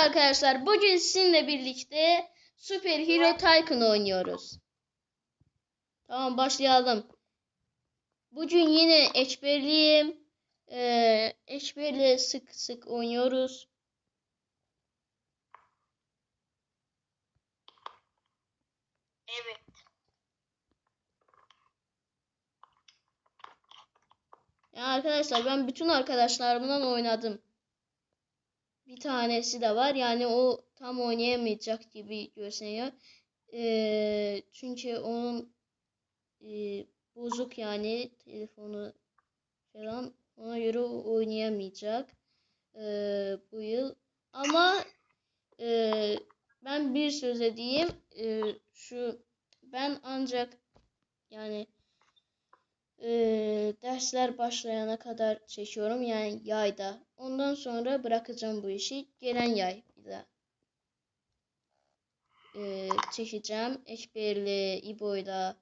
arkadaşlar. Bugün sizinle birlikte Super Hero Tycoon oynuyoruz. Tamam başlayalım. Bugün yine eşberliyim. Ee, eşberle sık sık oynuyoruz. Evet. Ya arkadaşlar ben bütün arkadaşlarımdan oynadım. Bir tanesi de var. Yani o tam oynayamayacak gibi görünüyor. Ee, çünkü onun e, bozuk yani telefonu falan ona göre oynayamayacak ee, bu yıl. Ama e, ben bir söz edeyim. Ee, şu ben ancak yani ee, dersler başlayana kadar çekiyorum yani yayda. Ondan sonra bırakacağım bu işi. Gelen yay bir daha. Ee, çekeceğim. Eşberli, İbo'yla,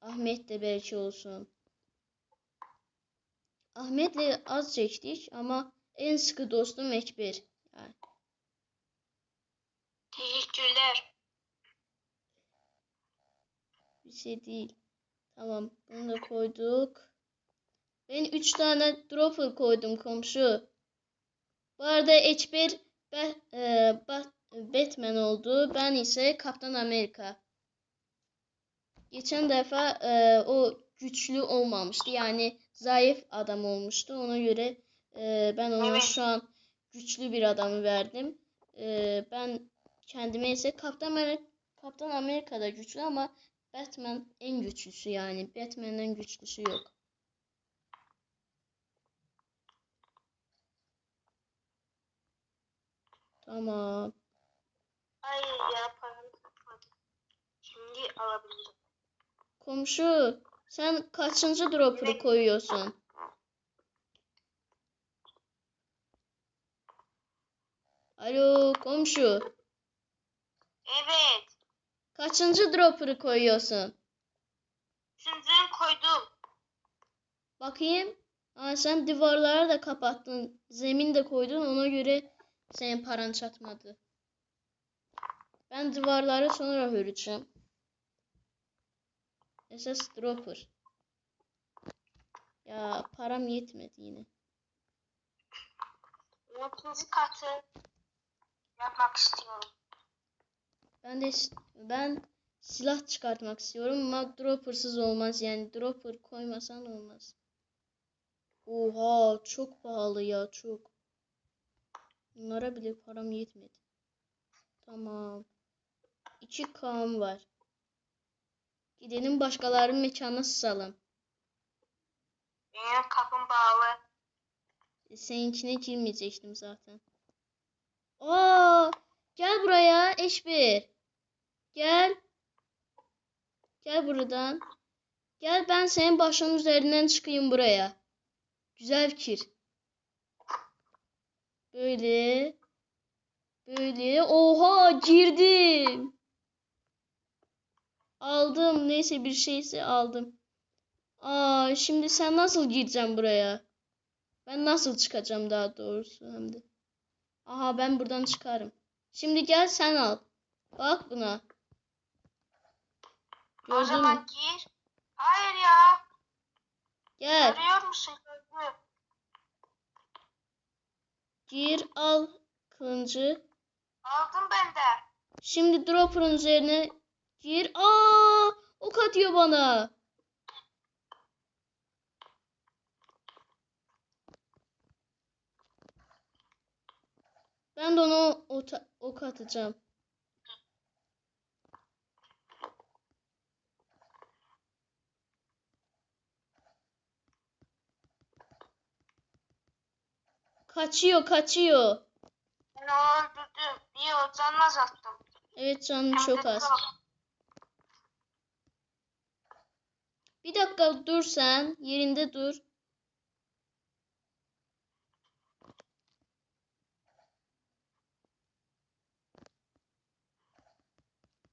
Ahmet de belki olsun. Ahmet'le az çektik ama en sıkı dostum Ekber. Yani Teşekkürler. bir şey değil. Tamam, bunu da koyduk. Ben 3 tane dropper koydum komşu. Bu arada Ekber Be- e, Ba- Batman oldu. Ben ise Kaptan Amerika. Geçen defa e, o güçlü olmamıştı. Yani zayıf adam olmuştu. Ona göre e, ben ona şu an güçlü bir adamı verdim. E, ben kendime ise Kaptan Amerika, Kaptan Amerika da güçlü ama Batman en güçlüsü yani. Batman'den güçlüsü yok. Tamam. Hayır ya paramı tutmadı. Şimdi alabilirim. Komşu, sen kaçıncı dropper'ı koyuyorsun? Alo komşu, Evet. kaçıncı dropper'ı koyuyorsun? Üçüncüyü koydum. Bakayım. Aa, sen duvarları da kapattın. Zemin de koydun. Ona göre senin paran çatmadı. Ben duvarları sonra öreceğim. Esas dropper. Ya param yetmedi yine. İkinci katı yapmak istiyorum. Ben de ben silah çıkartmak istiyorum ama droppersız olmaz yani dropper koymasan olmaz. Oha çok pahalı ya çok. Bunlara bile param yetmedi. Tamam. 2 kam var. Gidelim başkalarının mekanına sısalım. Benim kapım bağlı. E, seninkine girmeyecektim zaten. Aa, gel buraya Eşbir. Gel. Gel buradan. Gel ben senin başının üzerinden çıkayım buraya. Güzel fikir. Böyle. Böyle. Oha girdim. Aldım. Neyse bir şeyse aldım. Aa şimdi sen nasıl gireceksin buraya? Ben nasıl çıkacağım daha doğrusu hem de. Aha ben buradan çıkarım. Şimdi gel sen al. Bak buna. o Gördün mü? zaman gir. Hayır ya. Gel. Görüyor musun? Gördüm. Gir al kılıncı. Aldım ben de. Şimdi dropper'ın üzerine gir. Aa! Ok atıyor bana. Ben de ona ok atacağım. Kaçıyor, kaçıyor. Ben onu öldürdüm. İyi o canını azalttım. Evet canım Hem çok az. Bir dakika dur sen. Yerinde dur.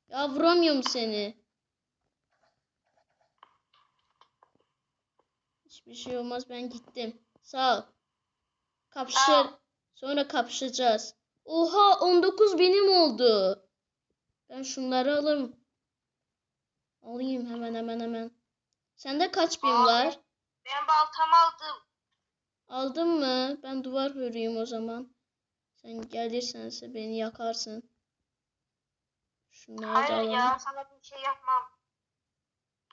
Ya vuramıyorum seni. Hiçbir şey olmaz ben gittim. Sağ ol. Kapışır. Ol. Sonra kapışacağız. Oha 19 benim oldu. Ben şunları alırım. Alayım hemen hemen hemen. Sende kaç bin Abi. var? Ben baltamı aldım. Aldın mı? Ben duvar öreyim o zaman. Sen gelirsense beni yakarsın. Şunları da Hayır alalım. ya sana bir şey yapmam.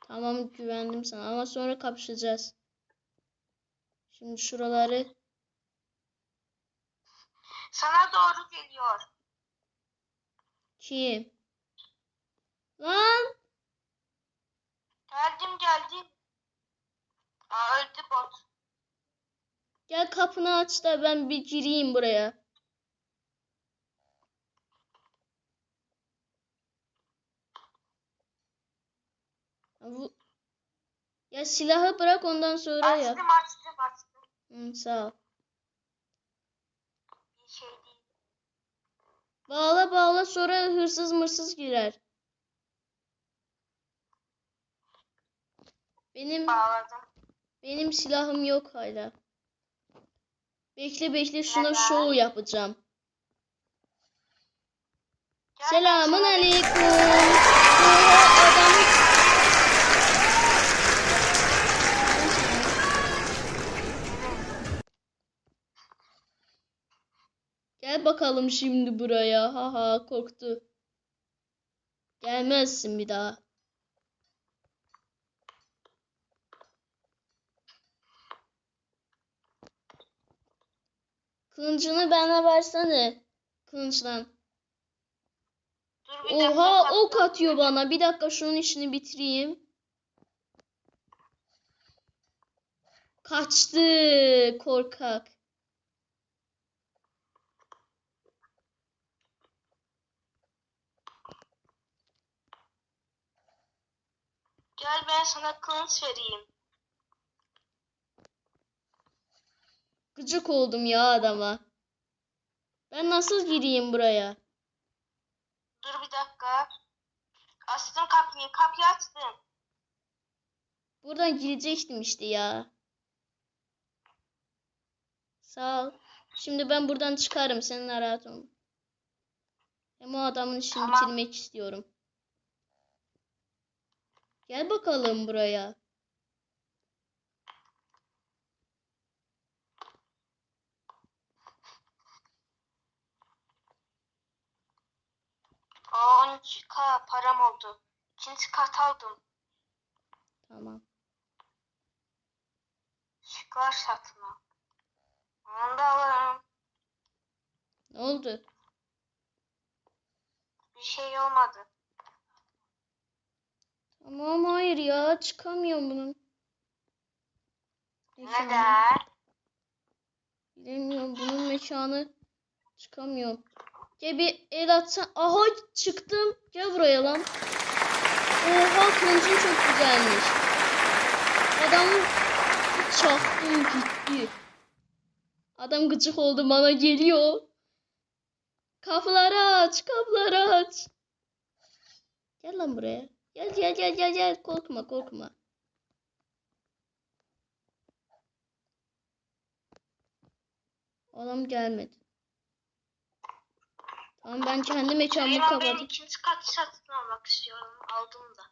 Tamam güvendim sana ama sonra kapışacağız. Şimdi şuraları Sana doğru geliyor. kim? Lan Geldim geldim. Aa öldü bot. gel kapını aç da ben bir gireyim buraya. Ya Bu ya silahı bırak ondan sonra ya. Açtım açtım açtım. Hı, sağ ol. Bir şey değil. Bağla bağla sonra hırsız mırsız girer. Benim Bağladım. benim silahım yok hala. Bekle bekle şuna şov yapacağım. Selamun aleyküm. Oha Gel bakalım şimdi buraya. Haha korktu. Gelmezsin bir daha. Kılıncını bana versene. Kılıçtan. Dur dakika. Oha bak- ok atıyor bana. Bir dakika şunun işini bitireyim. Kaçtı korkak. Gel ben sana kılıç vereyim. Gıcık oldum ya adama. Ben nasıl gireyim buraya? Dur bir dakika. Açtım kapıyı. Kapıyı açtım. Buradan girecektim işte ya. Sağ ol. Şimdi ben buradan çıkarım. Sen rahat ol. Hem o adamın işini Tamam. bitirmek istiyorum. Gel bakalım buraya. Aa 12k param oldu. İkinci kat aldım. Tamam. Şıklar satma. Onu da alırım. Ne oldu? Bir şey olmadı. Tamam hayır ya çıkamıyorum bunun. Mekanı. Neden? Bilemiyorum bunun mekanı çıkamıyorum. Gel bir el atsan. Aha çıktım. Gel buraya lan. Oha kılıcın çok güzelmiş. Adamı çaktım gitti. Adam gıcık oldu bana geliyor. Kapıları aç, kapıları aç. Gel lan buraya. Gel gel gel gel gel. Korkma korkma. Adam gelmedi. Tamam ben kendi mekanımı Süleyman ben kapadım. ikinci katı satın almak istiyorum. Aldım da.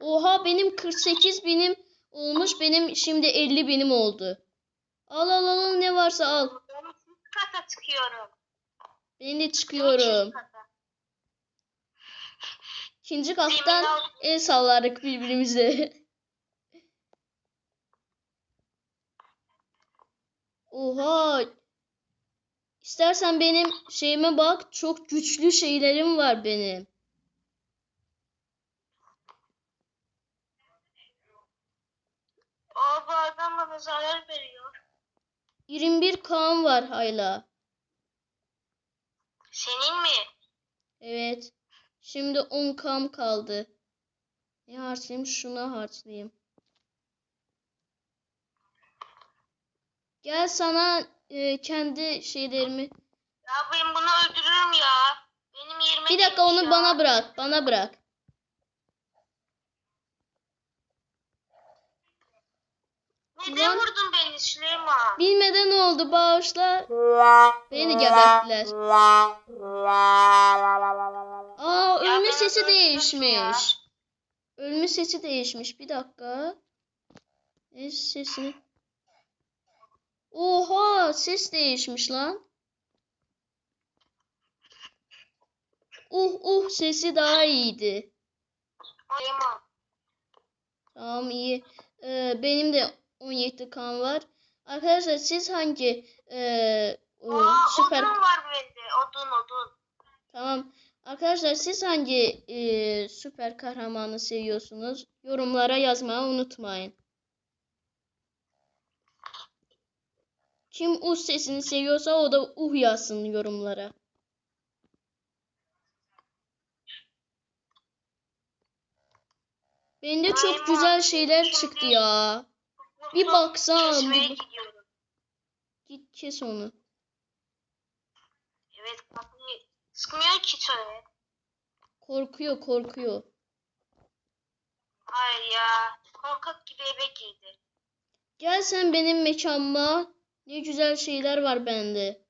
Oha benim 48 binim olmuş. Benim şimdi 50 binim oldu. Al al al ne varsa al. Ben ikinci kata çıkıyorum. Ben de çıkıyorum. kata. İkinci kattan el sallardık birbirimize. Oha. İstersen benim şeyime bak. Çok güçlü şeylerim var benim. Aa bu adam bana zarar veriyor. 21 kan var hala. Senin mi? Evet. Şimdi 10 kam kaldı. Ne harcayayım? Şuna harcayayım. Gel sana e, kendi şeylerimi. Ya ben bunu öldürürüm ya. Benim yerime Bir dakika onu ya. bana bırak. Bana bırak. Neden Lan. vurdun beni Süleyman? Bilmeden oldu bağışla. Beni geberttiler. Aa Ya ölme sesi değişmiş. Ölme sesi değişmiş. Bir dakika. Ne sesini? Oha ses değişmiş lan. Uh uh sesi daha iyiydi. Tamam iyi. Ee, benim de 17 kan var. Arkadaşlar siz hangi ee, o Aa, süper odun var bende. Odun odun. Tamam. Arkadaşlar siz hangi e, süper kahramanı seviyorsunuz? Yorumlara yazmayı unutmayın. Kim uh sesini seviyorsa o da uh yazsın yorumlara. Bende çok güzel şeyler çıktı ya. Bir bu- gidiyorum. Git kes onu. Evet kapıyı sıkmıyor ki söyle. Korkuyor korkuyor. Hayır ya. Korkak gibi eve girdi. Gel sen benim mekanıma. Ne güzel şeyler var bende.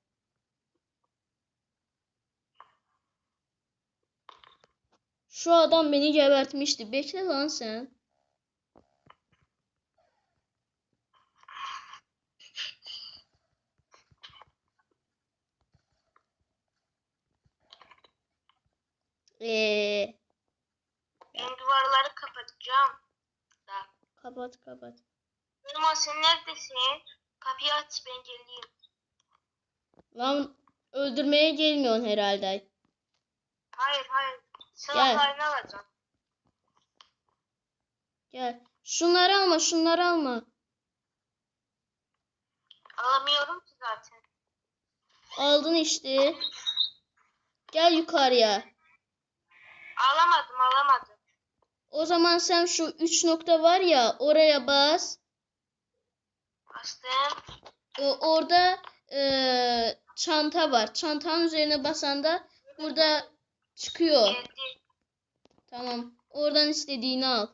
Şu adam beni gebertmişti. Bekle lan sen. Eee Ben duvarları kapatacağım. Da. kapat kapat. Süleyman sen neredesin? Kapıyı aç ben geleyim. Lan öldürmeye gelmiyorsun herhalde. Hayır hayır. Silahlarını alacağım. Gel. Şunları alma, şunları alma. Alamıyorum ki zaten. Aldın işte. Gel yukarıya. Alamadım alamadım. O zaman sen şu 3 nokta var ya oraya bas. Bastım. O, orada eee, çanta var. Çantanın üzerine basanda burada çıkıyor. Geldi. Tamam. Oradan istediğini al.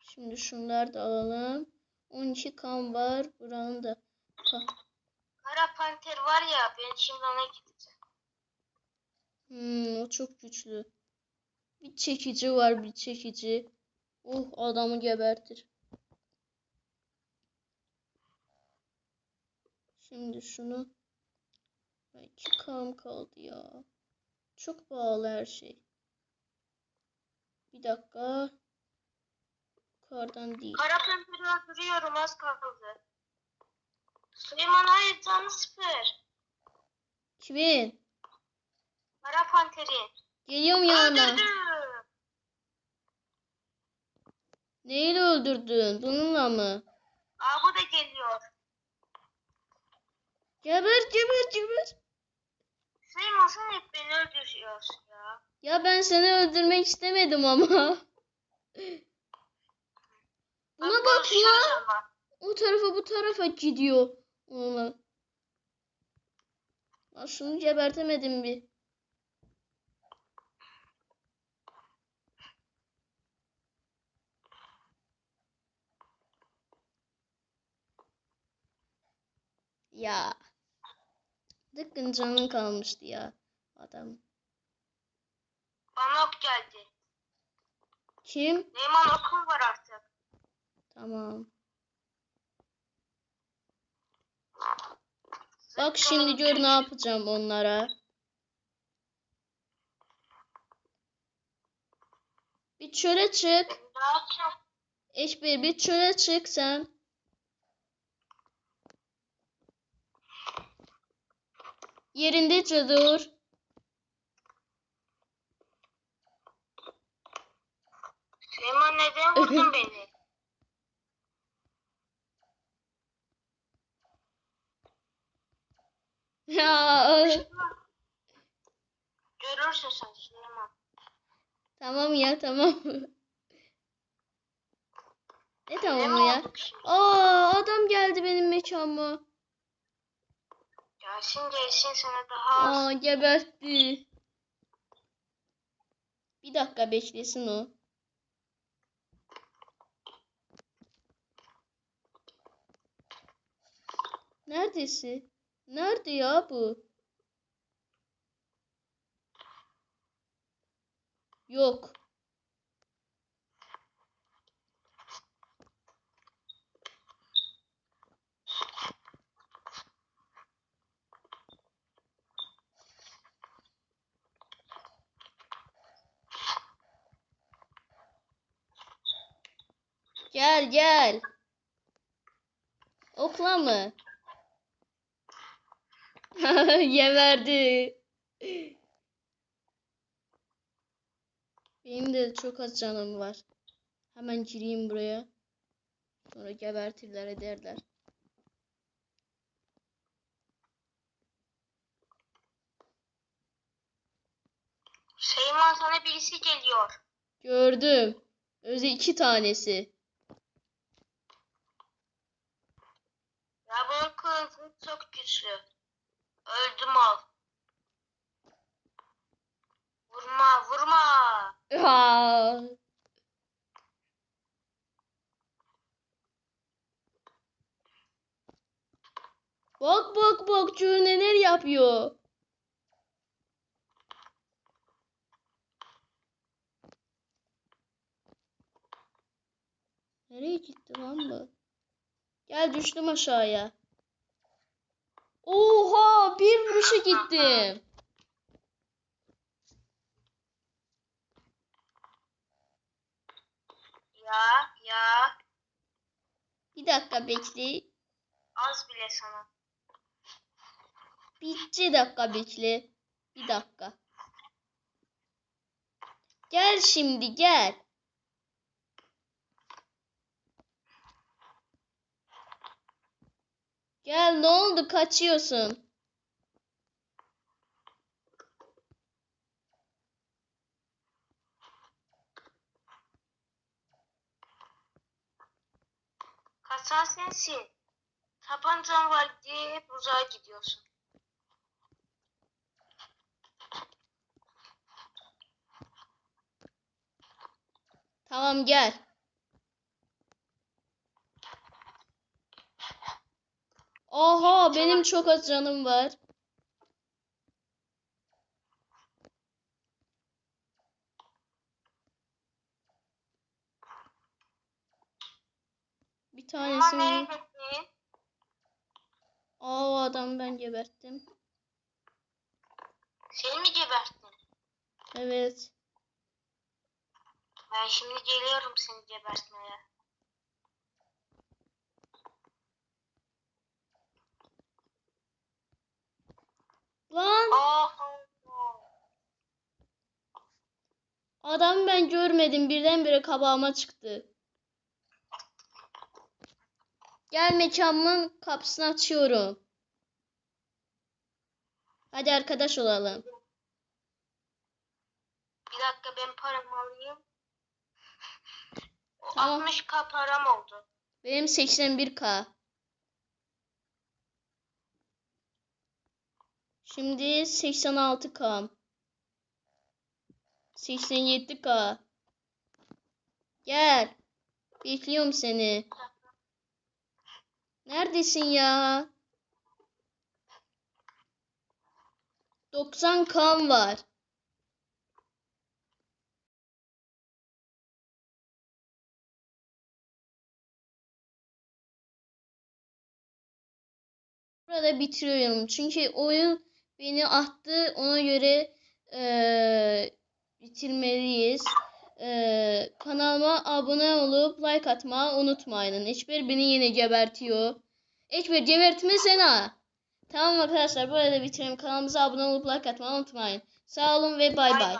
Şimdi şunları da alalım. 12 kan var. Buranın da. Ka- Kara panter var ya ben şimdi ona gideceğim. Hmm, o çok güçlü. Bir çekici var, bir çekici. Oh, adamı gebertir. Şimdi şunu. İki kam kaldı ya. Çok pahalı her şey. Bir dakika. Yukarıdan değil. Kara panteri öldürüyorum az kaldı. Süleyman hayır canı sıfır. Kimin? Kara panteri. Geliyorum yanına. Öldürdüm. Neyle öldürdün? Bununla mı? Aa bu da geliyor. Geber, geber, geber. Süleyman sen hep beni öldürüyorsun ya. Ya ben seni öldürmek istemedim ama. Buna bak ya. ama. O tarafa bu tarafa gidiyor. Ona. Şunu gebertemedim bir. Ya. Dıkkın canın kalmıştı ya. Adam. Bana ok geldi. Kim? Süleyman okul var artık. Tamam. Bak şimdi gör ne yapacağım onlara. Bir çöle çık. Eşber bir çöle çık sen. Yerinde dur. Süleyman neden vurdun beni? Ya Görürsün sen Süleyman. tamam ya tamam. Ne tamam ya? şimdi? Aa adam geldi benim mekanıma. Şimdi geçen sene daha az. Aa gebertti. Bir dakika beklesin o. Neredesi? Nerede ya bu? Yok. Gel gel. Okla mı? Geberdi. Benim de çok az canım var. Hemen gireyim buraya. Sonra gebertirler ederler. Süleyman sana birisi geliyor. Gördüm. Öze iki tanesi. Ya bunun kılıcı çok güçlü. Öldüm al. Vurma vurma. Ha. Bak bak bak Cür neler yapıyor. Nereye gitti lan bu? Gel düştüm aşağıya. Oha bir vuruşa gittim. Ya ya Bir dakika bekle. az bile sana. Bir dakika bekle. Bir dakika. Gel şimdi gel. Gel ne oldu kaçıyorsun? Kaçan sensin. Tabancan var diye hep uzağa gidiyorsun. Tamam gel. Oha benim çok az canım var. Bir tanesini... Aa o adamı ben geberttim. Seni mi geberttin? Evet. Ben şimdi geliyorum seni gebertmeye. Lan adamı ben görmedim. Birdenbire kabağıma çıktı. Gel mekanımın kapısını açıyorum. Hadi arkadaş olalım. Bir dakika ben paramı alayım. Tamam. 60k param oldu. Benim 81k. Şimdi 86k. 87k. Gel. Bekliyorum seni. Neredesin ya? 90k var. Burada bitiriyorum. Çünkü oyun beni attı. Ona göre eee, bitirmeliyiz. Eee, kanalıma abone olup like atmayı unutmayın. Hiçbir beni yine gebertiyor. Hiçbir gebertmesene. Tamam arkadaşlar burada bitirelim. Kanalımıza abone olup like atmayı unutmayın. Sağ olun ve bay bay.